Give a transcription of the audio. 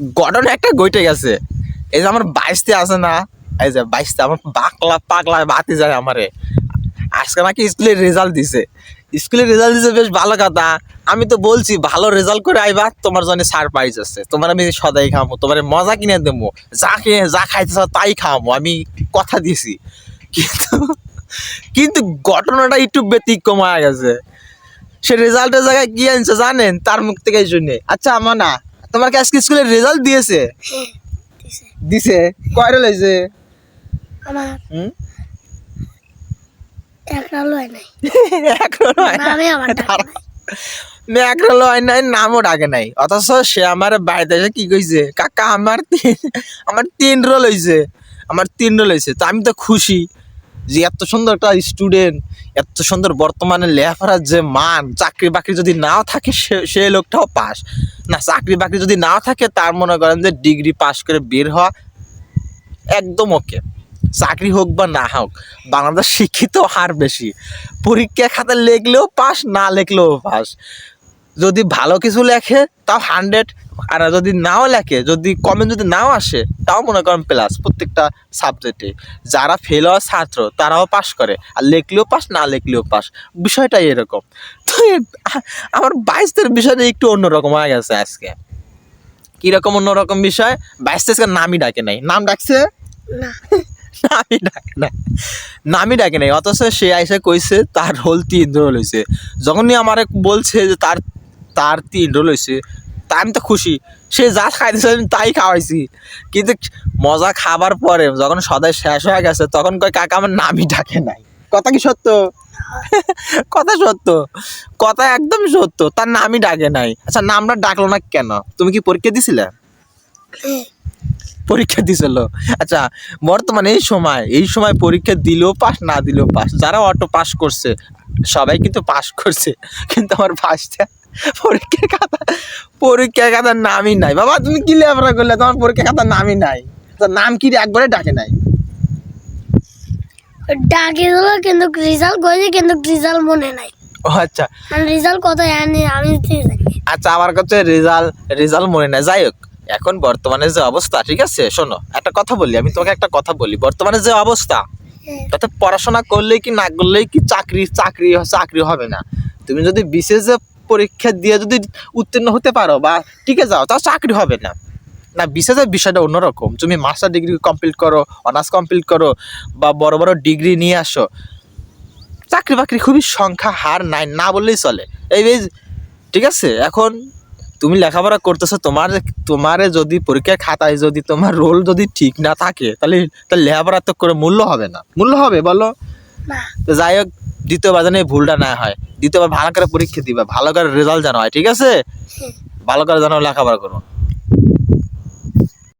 ঘটনা একটা ঘটে গেছে। এই যে আমার বাইশতে আছে না, এই যে বাইশতে আমার বাকলা পাগলা বাতি যায় আমারে। আজকে নাকি স্কুলের রেজাল্ট দিছে। স্কুলের রেজাল্ট দিছে বেশ ভালো কথা। আমি তো বলছি, ভালো রেজাল্ট করে আইবা, তোমার জন্য সারপ্রাইজ আছে। তোমার আমি সদাই খামো, তোমার মজা কিনে দেবো যা কিনে যা খাইতে তাই খাওয়াবো আমি কথা দিয়েছি। কিন্তু কিন্তু ঘটনাটা একটু ব্যতিক্রম হয়ে গেছে। সে রেজাল্টের জায়গায় কি আনছে জানেন? তার মুখ থেকে শুনে। আচ্ছা আমার না তোমার কি আজকে স্কুলের রেজাল্ট দিয়েছে? হ্যাঁ দিছে। দিছে? কয়টা লইছে আমার লয় নাই। আমার নামও ডাকে অথচ সে আমার বাড়িতে এসে কি কইছে? কাকা আমার তিন আমার তিন রোল হইছে। আমার তিন রোল হইছে। তো আমি তো খুশি যে এত সুন্দর একটা স্টুডেন্ট এত সুন্দর বর্তমানে লেখাপড়ার যে মান, চাকরি বাকরি যদি নাও থাকে, সে সে লোকটাও পাস। না, চাকরি বাকরি যদি নাও থাকে, তার মনে করেন যে ডিগ্রি পাশ করে বের হওয়া একদম ওকে চাকরি হোক বা না হোক, বাংলাদেশ শিক্ষিত হার বেশি। পরীক্ষা খাতা লেখলেও পাস, না লেখলেও পাস। যদি ভালো কিছু লেখে তাও হান্ড্রেড আর যদি নাও লেখে যদি কমেন্ট যদি নাও আসে তাও মনে করেন প্লাস প্রত্যেকটা সাবজেক্টে যারা ফেল হওয়া ছাত্র তারাও পাস করে আর লেখলেও পাস না লেখলেও পাস বিষয়টাই এরকম। তো আমার বাইশদের বিষয়টা একটু অন্যরকম হয়ে গেছে আজকে। কীরকম অন্যরকম বিষয়? বাইশ আজকে নামই ডাকে নাই। নাম ডাকছে? না। নামই ডাকে না নামই ডাকে নাই। অথচ সে আইসে কইছে তার রোল তিন রোল হয়েছে যখনই আমার বলছে যে তার তার তিন রোল হয়েছে তা আমি তো খুশি। সে যা খাইতেছে আমি তাই খাওয়াইছি। কিন্তু মজা খাবার পরে যখন সদাই শেষ হয়ে গেছে, তখন কয়, কাকা, আমার নামই ডাকে নাই। কথা কি সত্য? কথা সত্য। কথা একদম সত্য। তার নামই ডাকে নাই। আচ্ছা নামটা ডাকলো না কেন? তুমি কি পরীক্ষা দিছিলে? পরীক্ষা দিছিল। আচ্ছা বর্তমানে এই সময় এই সময় পরীক্ষা দিলেও পাস, না দিলেও পাস, যারা অটো পাস করছে, সবাই কিন্তু পাস করছে। কিন্তু আমার পাসটা পরীক্ষার খাতা পরীক্ষার খাতার নামই নাই। বাবা তুমি কি লেবরা করলে? তোমার পরীক্ষার খাতার নামই নাই। তার নাম কি? একবারে ডাকে নাই। ডাকে দিল কিন্তু রেজাল্ট করেছে কিন্তু রেজাল্ট মনে নাই। ও আচ্ছা। মানে রেজাল্ট কত জানি আমি আচ্ছা আমার কাছে রেজাল্ট রেজাল্ট মনে নাই। যাই হোক এখন বর্তমানে যে অবস্থা ঠিক আছে? শোনো একটা কথা বলি আমি তোমাকে একটা কথা বলি। বর্তমানে যে অবস্থা হ্যাঁ। তাতে পড়াশোনা করলেই কি না করলেই কি চাকরি চাকরি চাকরি হবে না। তুমি যদি বিশেষ পরীক্ষা দিয়ে যদি উত্তীর্ণ হতে পারো বা টিকে যাও তাও চাকরি হবে না। না বিশেষের বিষয়টা অন্যরকম। তুমি মাস্টার ডিগ্রি কমপ্লিট করো অনার্স কমপ্লিট করো বা বড় বড় ডিগ্রি নিয়ে আসো। চাকরি বাকরি খুবই সংখ্যা হার নাই না বললেই চলে। এই ঠিক আছে? এখন তুমি লেখাপড়া করতেছো তোমার তোমার যদি পরীক্ষার খাতায় যদি তোমার রোল যদি ঠিক না থাকে তাহলে তাহলে লেখাপড়া তো করে মূল্য হবে না। মূল্য হবে বলো? তো যাই হোক দ্বিতীয়বার যেন এই ভুলটা না হয়। দ্বিতীয়বার ভালো করে পরীক্ষা দিবা ভালো করে রেজাল্ট জানো হয় ঠিক আছে? হ্যাঁ। ভালো করে জানো লেখাপড়া করো।